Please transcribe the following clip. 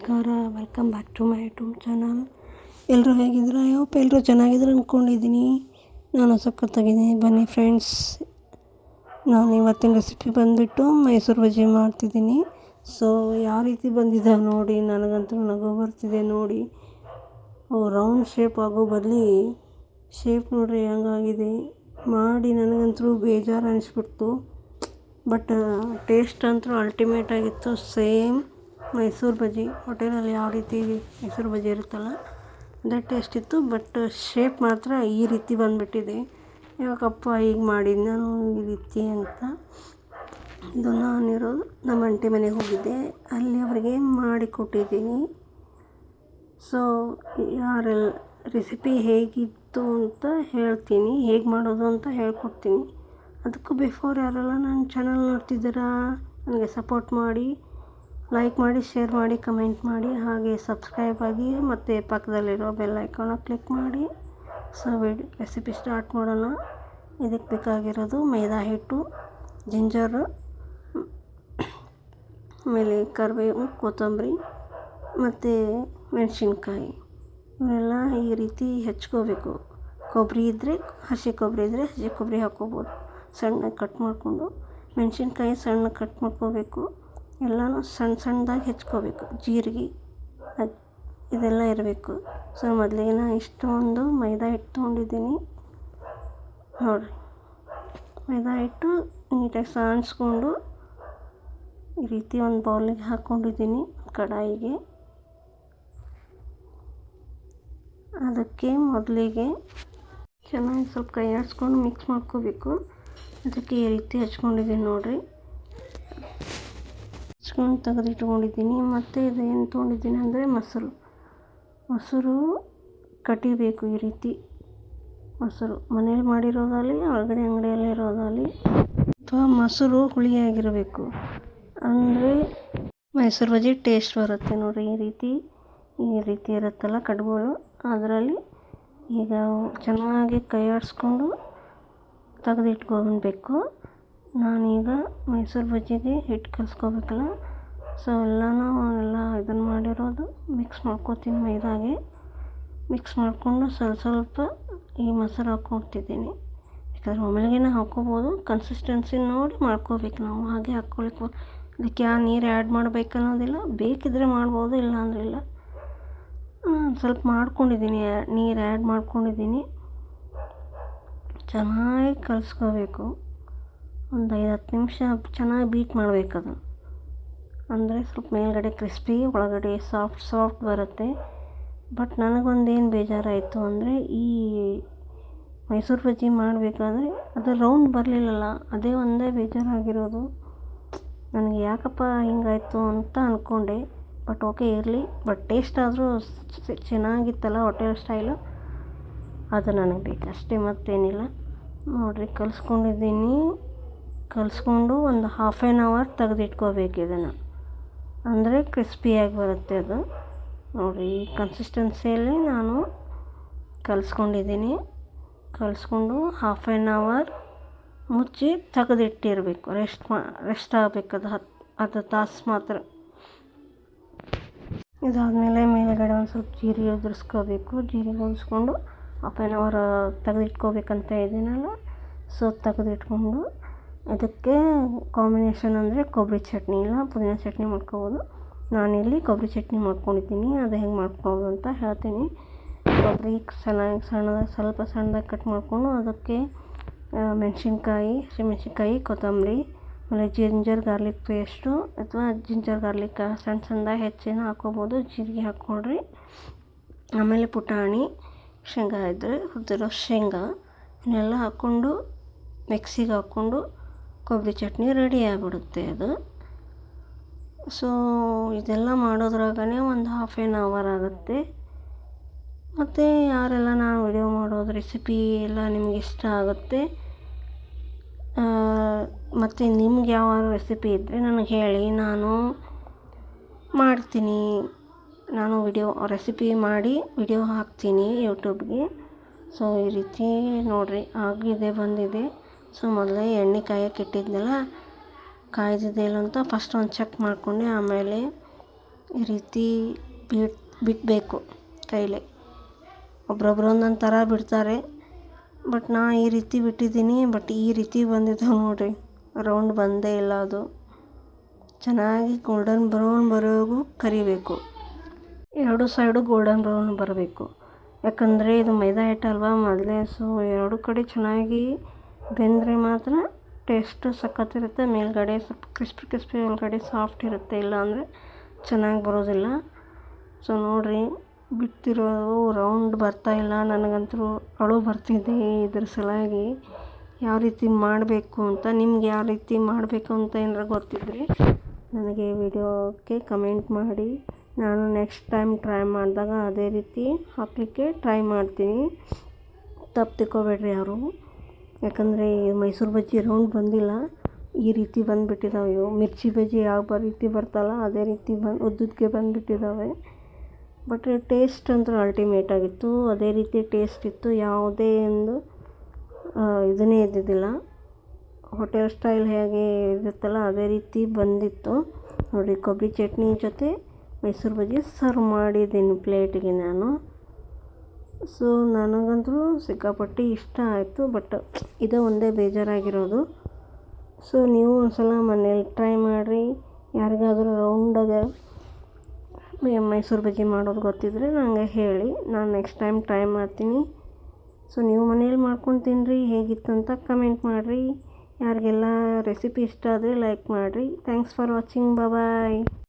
ನಮಸ್ಕಾರ welcome back to my YouTube channel ಎಲ್ಲರೂ ಹೇಗಿದ್ದೀರಾ? ಹೋಪ್ ಎಲ್ಲರೂ ಚೆನ್ನಾಗಿದ್ರೆ ಅಂದ್ಕೊಂಡಿದ್ದೀನಿ ನಾನು ಸಖತ್ತಾಗಿದ್ದೀನಿ. ಬನ್ನಿ ಫ್ರೆಂಡ್ಸ್ ನಾನು ಇವತ್ತಿನ ರೆಸಿಪಿ ಬಂದುಬಿಟ್ಟು ಮೈಸೂರು ಬಜ್ಜಿ ಮಾಡ್ತಿದ್ದೀನಿ. ಸೊ ಯಾವ ರೀತಿ ಬಂದಿದೆ ನೋಡಿ, ನನಗಂತೂ ನಗು ಬರ್ತಿದೆ ನೋಡಿ. ಓ ರೌಂಡ್ ಶೇಪ್ ಆಗೋ ಬದಲಿ ಶೇಪ್ ನೋಡ್ರಿ ಹೆಂಗಾಗಿದೆ. ಮಾಡಿ ನನಗಂತೂ ಬೇಜಾರು ಅನಿಸ್ಬಿಡ್ತು. ಬಟ್ ಟೇಸ್ಟ್ ಅಂತೂ ಅಲ್ಟಿಮೇಟ್ ಆಗಿತ್ತು. ಸೇಮ್ ಮೈಸೂರು ಬಜ್ಜಿ. ಹೋಟೆಲಲ್ಲಿ ಯಾವ ರೀತಿ ಮೈಸೂರು ಬಜ್ಜಿ ಇರುತ್ತಲ್ಲ, ಅದೇ ಟೇಸ್ಟ್ ಇತ್ತು. ಬಟ್ ಶೇಪ್ ಮಾತ್ರ ಈ ರೀತಿ ಬಂದುಬಿಟ್ಟಿದೆ. ಯಾಕಪ್ಪ ಹೀಗೆ ಮಾಡಿದ್ದು ನಾನು ಈ ರೀತಿ ಅಂತ. ಇದು ನಾನಿರೋದು ನಮ್ಮ ಅಂಟಿ ಮನೆಗೆ ಹೋಗಿದ್ದೆ. ಅಲ್ಲಿ ಅವರಿಗೆ ಮಾಡಿ ಕೊಟ್ಟಿದ್ದೀನಿ. ಸೊ ಯಾರೆಲ್ಲ ರೆಸಿಪಿ ಹೇಗಿತ್ತು ಅಂತ ಹೇಳ್ತೀನಿ. ಹೇಗೆ ಮಾಡೋದು ಅಂತ ಹೇಳ್ಕೊಡ್ತೀನಿ. ಅದಕ್ಕೂ ಬಿಫೋರ್ ಯಾರೆಲ್ಲ ನನ್ನ ಚಾನಲ್ ನೋಡ್ತಿದ್ದೀರಾ, ನನಗೆ ಸಪೋರ್ಟ್ ಮಾಡಿ. ಲೈಕ್ ಮಾಡಿ ಶೇರ್ ಮಾಡಿ ಕಮೆಂಟ್ ಮಾಡಿ, ಹಾಗೆ ಸಬ್ಸ್ಕ್ರೈಬ್ ಆಗಿ ಮತ್ತು ಪಕ್ಕದಲ್ಲಿರೋ ಬೆಲ್ ಐಕಾನ ಕ್ಲಿಕ್ ಮಾಡಿ. ಸೊ ವಿಡಿ ರೆಸಿಪಿ ಸ್ಟಾರ್ಟ್ ಮಾಡೋಣ. ಇದಕ್ಕೆ ಬೇಕಾಗಿರೋದು ಮೈದಾ ಹಿಟ್ಟು ಜಿಂಜರು ಆಮೇಲೆ ಕರಿಬೇವು ಕೊತ್ತಂಬರಿ, ಮತ್ತು ಮೆಣಸಿನ್ಕಾಯಿ. ಇವನ್ನೆಲ್ಲ ಈ ರೀತಿ ಹೆಚ್ಕೋಬೇಕು. ಕೊಬ್ಬರಿ ಇದ್ದರೆ ಹಸಿ ಕೊಬ್ಬರಿ ಇದ್ದರೆ ಹಸಿ ಕೊಬ್ಬರಿ ಹಾಕ್ಕೋಬೋದು. ಸಣ್ಣ ಕಟ್ ಮಾಡಿಕೊಂಡು ಮೆಣಸಿನ್ಕಾಯಿ ಸಣ್ಣ ಕಟ್ ಮಾಡ್ಕೋಬೇಕು. ಎಲ್ಲನೂ ಸಣ್ಣ ಸಣ್ಣದಾಗಿ ಹೆಚ್ಕೋಬೇಕು. ಜೀರಿಗೆ ಇದೆಲ್ಲ ಇರಬೇಕು. ಸೊ, ಮೊದಲಿಗೆ ನಾನು ಇಷ್ಟೊಂದು ಮೈದಾ ಹಿಟ್ಟು ತೊಗೊಂಡಿದ್ದೀನಿ ನೋಡಿರಿ. ಮೈದಾ ಹಿಟ್ಟು ನೀಟಾಗಿ ಸಾಣಿಸ್ಕೊಂಡು ಈ ರೀತಿ ಒಂದು ಬೌಲಿಗೆ ಹಾಕ್ಕೊಂಡಿದ್ದೀನಿ ಕಡಾಯಿಗೆ. ಅದಕ್ಕೆ ಮೊದಲಿಗೆ ಚೆನ್ನಾಗಿ ಸ್ವಲ್ಪ ಕೈ ಆಡಿಸ್ಕೊಂಡು ಮಿಕ್ಸ್ ಮಾಡ್ಕೋಬೇಕು. ಅದಕ್ಕೆ ಈ ರೀತಿ ಹಚ್ಕೊಂಡಿದ್ದೀನಿ ನೋಡಿರಿ. ಹಚ್ಕೊಂಡು ತೆಗೆದಿಟ್ಕೊಂಡಿದ್ದೀನಿ. ಮತ್ತು ಇದೇನು ತೊಗೊಂಡಿದ್ದೀನಿ ಅಂದರೆ ಮೊಸರು. ಮೊಸರು ಕಟಿಬೇಕು ಈ ರೀತಿ. ಮೊಸರು. ಮನೇಲಿ ಮಾಡಿರೋದಾಗಲಿ, ಹೊರಗಡೆ ಅಂಗಡಿಯಲ್ಲಿ ಇರೋದಾಗಲಿ ಅಥವಾ ಮೊಸರು ಹುಳಿಯಾಗಿರಬೇಕು. ಅಂದರೆ ಮೈಸೂರು ಬಜ್ಜಿ ಟೇಸ್ಟ್ ಬರುತ್ತೆ ನೋಡಿರಿ ಈ ರೀತಿ. ಈ ರೀತಿ ಇರುತ್ತಲ್ಲ ಕಡ್ಬೋಳು. ಅದರಲ್ಲಿ ಈಗ ಚೆನ್ನಾಗಿ ಕೈ ಆಡಿಸ್ಕೊಂಡು ತೆಗೆದಿಟ್ಕೊಬೇಕು. ನಾನೀಗ ಮೈಸೂರು ಬಜ್ಜಿಗೆ ಹಿಟ್ಟು ಕಲಿಸ್ಕೋಬೇಕಲ್ಲ. ಸೊ ಎಲ್ಲನೂ ಎಲ್ಲ ಇದನ್ನು ಮಾಡಿರೋದು ಮಿಕ್ಸ್ ಮಾಡ್ಕೋತೀನಿ ಮೈದಾಗೆ. ಮಿಕ್ಸ್ ಮಾಡಿಕೊಂಡು ಸ್ವಲ್ಪ ಸ್ವಲ್ಪ ಈ ಮೊಸರು ಹಾಕ್ಕೊಡ್ತಿದ್ದೀನಿ ಯಾಕಂದರೆ ಒಮ್ಮೆಲೇ ಹಾಕ್ಕೋಬೋದು. ಕನ್ಸಿಸ್ಟೆನ್ಸಿ ನೋಡಿ ಮಾಡ್ಕೋಬೇಕು ನಾವು. ಹಾಗೆ ಹಾಕ್ಕೊಳಿಕ್ಕೆ ಅದಕ್ಕೆ ಯಾವ ನೀರು ಆ್ಯಡ್ ಮಾಡಬೇಕು ಅನ್ನೋದಿಲ್ಲ. ಬೇಕಿದ್ದರೆ ಮಾಡ್ಬೋದು ಇಲ್ಲ. ಅಂದರೆ ಇಲ್ಲ ಸ್ವಲ್ಪ ಮಾಡ್ಕೊಂಡಿದ್ದೀನಿ. ನೀರು ಆ್ಯಡ್ ಮಾಡ್ಕೊಂಡಿದ್ದೀನಿ. ಚೆನ್ನಾಗಿ ಕಲಿಸ್ಕೋಬೇಕು. ಒಂದು ಐದು ಹತ್ತು ನಿಮಿಷ ಚೆನ್ನಾಗಿ ಬೀಟ್ ಮಾಡಬೇಕು ಅದು ಅಂದರೆ ಸ್ವಲ್ಪ ಮೇಲ್ಗಡೆ ಕ್ರಿಸ್ಪಿ, ಒಳಗಡೆ ಸಾಫ್ಟ್ ಸಾಫ್ಟ್ ಬರುತ್ತೆ. ಬಟ್ ನನಗೊಂದೇನು ಬೇಜಾರಾಯಿತು ಅಂದರೆ ಈ ಮೈಸೂರು ಬಜ್ಜಿ ಮಾಡಬೇಕಾದ್ರೆ ಅದು ರೌಂಡ್ ಬರಲಿಲ್ಲಲ್ಲ, ಅದೇ ಒಂದೇ ಬೇಜಾರಾಗಿರೋದು. ನನಗೆ ಯಾಕಪ್ಪ ಹಿಂಗಾಯಿತು ಅಂತ ಅಂದ್ಕೊಂಡೆ ಬಟ್ ಓಕೆ, ಇರಲಿ. ಬಟ್ ಟೇಸ್ಟ್ ಆದರೂ ಚೆನ್ನಾಗಿತ್ತಲ್ಲ ಹೋಟೆಲ್ ಸ್ಟೈಲು. ಅದು ನನಗೆ ಬೇಕಷ್ಟೇ, ಮತ್ತೇನಿಲ್ಲ. ನೋಡಿರಿ, ಕಲಿಸ್ಕೊಂಡಿದ್ದೀನಿ. ಕಲಿಸ್ಕೊಂಡು ಒಂದು ಹಾಫ್ ಆ್ಯನ್ ಅವರ್ ತೆಗೆದಿಟ್ಕೋಬೇಕು ಇದನ್ನು. ಅಂದರೆ ಕ್ರಿಸ್ಪಿಯಾಗಿ ಬರುತ್ತೆ ಅದು. ನೋಡಿ, ಈ ಕನ್ಸಿಸ್ಟೆನ್ಸಿಯಲ್ಲಿ ನಾನು ಕಲಿಸ್ಕೊಂಡಿದ್ದೀನಿ. ಕಲಿಸ್ಕೊಂಡು ಹಾಫ್ ಆ್ಯನ್ ಅವರ್ ಮುಚ್ಚಿ ತೆಗೆದಿಟ್ಟಿರಬೇಕು. ರೆಸ್ಟ್ ಮಾ ರೆಸ್ಟ್ ಆಗಬೇಕು ಅದು ಹತ್ತು ಹತ್ತು ತಾಸು ಮಾತ್ರ. ಇದಾದಮೇಲೆ ಮೇಲುಗಡೆ ಒಂದು ಸ್ವಲ್ಪ ಜೀರಿಗೆ ಉದುರಿಸ್ಕೋಬೇಕು. ಜೀರಿಗೆ ಉದುರಿಸ್ಕೊಂಡು ಹಾಫ್ ಆ್ಯನ್ ಅವರ್ ತೆಗೆದಿಟ್ಕೋಬೇಕಂತ ಇದ್ದೀನಲ್ಲ ಸೊ ತೆಗೆದಿಟ್ಕೊಂಡು ಅದಕ್ಕೆ ಕಾಂಬಿನೇಷನ್ ಅಂದರೆ ಕೊಬ್ಬರಿ ಚಟ್ನಿ ಇಲ್ಲ, ಪುದೀನ ಚಟ್ನಿ ಮಾಡ್ಕೋಬೋದು. ನಾನಿಲ್ಲಿ ಕೊಬ್ಬರಿ ಚಟ್ನಿ ಮಾಡ್ಕೊಂಡಿದ್ದೀನಿ, ಅದು ಹೆಂಗೆ ಮಾಡ್ಕೊಬೋದು ಅಂತ ಹೇಳ್ತೀನಿ. ಕೊಬ್ಬರಿ ಚೆನ್ನಾಗಿ ಸಣ್ಣದಾಗಿ ಸ್ವಲ್ಪ ಸಣ್ಣದಾಗಿ ಕಟ್ ಮಾಡಿಕೊಂಡು ಅದಕ್ಕೆ ಮೆಣಸಿನ್ಕಾಯಿ ಹಸಿಮೆಣ್ಸಿನ್ಕಾಯಿ ಕೊತ್ತಂಬರಿ, ಆಮೇಲೆ ಜಿಂಜರ್ ಗಾರ್ಲಿಕ್ ಪೇಸ್ಟು ಅಥವಾ ಜಿಂಜರ್ ಗಾರ್ಲಿಕ್ ಸಣ್ಣ ಸಣ್ಣದಾಗಿ ಹೆಚ್ಚಿನ ಹಾಕ್ಕೋಬೋದು ಜೀರಿಗೆ ಹಾಕ್ಕೊಳ್ರಿ ಆಮೇಲೆ ಪುಟಾಣಿ, ಶೇಂಗಾ ಇದ್ದರೆ ಹುರಿದಿರೋ ಶೇಂಗಾ ಇವನ್ನೆಲ್ಲ ಹಾಕ್ಕೊಂಡು, ಮಿಕ್ಸಿಗೆ ಹಾಕ್ಕೊಂಡು ಕೊಬ್ಬರಿ ಚಟ್ನಿ ರೆಡಿ ಆಗಿಬಿಡುತ್ತೆ ಅದು. ಸೊ ಇದೆಲ್ಲ ಮಾಡೋದ್ರಾಗನೇ ಒಂದು ಹಾಫ್ ಆ್ಯನ್ ಅವರ್ ಆಗುತ್ತೆ. ಮತ್ತು ಯಾರೆಲ್ಲ ನಾನು ವಿಡಿಯೋ ಮಾಡೋದು ರೆಸಿಪಿ ಎಲ್ಲ ನಿಮ್ಗೆ ಇಷ್ಟ ಆಗುತ್ತೆ ಮತ್ತು ನಿಮ್ಗೆ ಯಾವ ರೆಸಿಪಿ ಇದ್ದರೆ ನನಗೆ ಹೇಳಿ. ನಾನು ಮಾಡ್ತೀನಿ. ನಾನು ವಿಡಿಯೋ ರೆಸಿಪಿ ಮಾಡಿ ವಿಡಿಯೋ ಹಾಕ್ತೀನಿ ಯೂಟ್ಯೂಬ್ಗೆ ಸೊ ಈ ರೀತಿ ನೋಡಿರಿ, ಆಗಿದೆ, ಬಂದಿದೆ. ಸೊ, ಮೊದಲೇ ಎಣ್ಣೆ ಕಾಯಕ್ಕೆ ಇಟ್ಟಿದ್ನಲ್ಲ ಕಾಯ್ದಿದೆ ಇಲ್ಲ ಅಂತ ಫಸ್ಟ್ ಒಂದು ಚೆಕ್ ಮಾಡಿಕೊಂಡೆ, ಆಮೇಲೆ ಈ ರೀತಿ ಬಿಟ್ ಬಿಡಬೇಕು ಕೈಲಿ. ಒಬ್ರೊಬ್ರು ಒಂದೊಂದು ಥರ ಬಿಡ್ತಾರೆ ಬಟ್ ನಾ ಈ ರೀತಿ ಬಿಟ್ಟಿದ್ದೀನಿ ಬಟ್ ಈ ರೀತಿ ಬಂದಿದ್ದಾವೆ ನೋಡಿರಿ ರೌಂಡ್ ಬಂದೇ ಇಲ್ಲ ಅದು. ಚೆನ್ನಾಗಿ ಗೋಲ್ಡನ್ ಬ್ರೌನ್ ಬರೋವರೆಗೂ ಕರಿಬೇಕು. ಎರಡು ಸೈಡು ಗೋಲ್ಡನ್ ಬ್ರೌನ್ ಬರಬೇಕು. ಯಾಕಂದರೆ ಇದು ಮೈದಾ ಹಿಟ್ಟಲ್ವ ಮೊದಲೇ ಸೊ ಎರಡು ಕಡೆ ಚೆನ್ನಾಗಿ ಬೆಂದರೆ ಮಾತ್ರ ಟೇಸ್ಟ್ ಸಖತ್ತಿರುತ್ತೆ. ಮೇಲ್ಗಡೆ ಸ್ವಲ್ಪ ಕ್ರಿಸ್ಪಿ ಕ್ರಿಸ್ಪಿ ಒಳಗಡೆ ಸಾಫ್ಟ್ ಇರುತ್ತೆ. ಇಲ್ಲ ಅಂದರೆ ಚೆನ್ನಾಗಿ ಬರೋದಿಲ್ಲ. ಸೊ ನೋಡಿರಿ ಬಿಟ್ಟಿರೋದು ರೌಂಡ್ ಬರ್ತಾಯಿಲ್ಲ ನನಗಂತೂ ಅಳು ಬರ್ತಿದೆ ಇದ್ರ ಸಲುವಾಗಿ. ಯಾವ ರೀತಿ ಮಾಡಬೇಕು ಅಂತ, ನಿಮ್ಗೆ ಯಾವ ರೀತಿ ಮಾಡಬೇಕು ಅಂತ ಏನಾರ ಗೊತ್ತಿದ್ದರೆ ನನಗೆ ವಿಡಿಯೋಕ್ಕೆ ಕಮೆಂಟ್ ಮಾಡಿ. ನಾನು ನೆಕ್ಸ್ಟ್ ಟೈಮ್ ಟ್ರೈ ಮಾಡಿದಾಗ ಅದೇ ರೀತಿ ಹಾಕಲಿಕ್ಕೆ ಟ್ರೈ ಮಾಡ್ತೀನಿ. ತಪ್ಪು ತಿಳ್ಕೊಬೇಡ್ರಿ ಯಾರು. ಯಾಕಂದರೆ ಮೈಸೂರು ಬಜ್ಜಿ ರೌಂಡ್ ಬಂದಿಲ್ಲ. ಈ ರೀತಿ ಬಂದುಬಿಟ್ಟಿದ್ದಾವೆ ಇವು ಮಿರ್ಚಿ ಬಜ್ಜಿ ಯಾವ ರೀತಿ ಬರ್ತಲ್ಲ, ಅದೇ ರೀತಿ ಬಂದು ಉದ್ದುದ್ದಕ್ಕೆ ಬಂದುಬಿಟ್ಟಿದ್ದಾವೆ ಬಟ್ ಟೇಸ್ಟ್ ಅಂತೂ ಅಲ್ಟಿಮೇಟ್ ಆಗಿತ್ತು. ಅದೇ ರೀತಿ ಟೇಸ್ಟ್ ಇತ್ತು. ಯಾವುದೇ ಒಂದು ಇದನ್ನೇ ಇದ್ದಿದ್ದಿಲ್ಲ. ಹೋಟೆಲ್ ಸ್ಟೈಲ್ ಹೇಗೆ ಇರುತ್ತಲ್ಲ, ಅದೇ ರೀತಿ ಬಂದಿತ್ತು. ನೋಡಿ, ಕೊಬ್ಬರಿ ಚಟ್ನಿ ಜೊತೆ ಮೈಸೂರು ಬಜ್ಜಿ ಸರ್ವ್ ಮಾಡಿದ್ದೀನಿ ಪ್ಲೇಟಿಗೆ ನಾನು. ಸೊ ನನಗಂತೂ ಸಿಕ್ಕಾಪಟ್ಟೆ ಇಷ್ಟ ಆಯಿತು, ಬಟ್ ಇದು ಒಂದೇ ಬೇಜಾರಾಗಿರೋದು. ಸೊ ನೀವು ಒಂದು ಸಲ ಮನೇಲಿ ಟ್ರೈ ಮಾಡಿರಿ. ಯಾರಿಗಾದರೂ ರೌಂಡಾಗ ಮೈಸೂರು ಬಜ್ಜಿ ಮಾಡೋದು ಗೊತ್ತಿದ್ದರೆ ನನಗೆ ಹೇಳಿ. ನಾನು ನೆಕ್ಸ್ಟ್ ಟೈಮ್ ಟ್ರೈ ಮಾಡ್ತೀನಿ. ಸೊ ನೀವು ಮನೇಲಿ ಮಾಡ್ಕೊಂಡು ತಿನ್ನಿರಿ ಹೇಗಿತ್ತು ಅಂತ ಕಮೆಂಟ್ ಮಾಡಿರಿ. ಯಾರಿಗೆಲ್ಲ ರೆಸಿಪಿ ಇಷ್ಟ ಆದರೆ ಲೈಕ್ ಮಾಡಿರಿ. Thanks for watching bye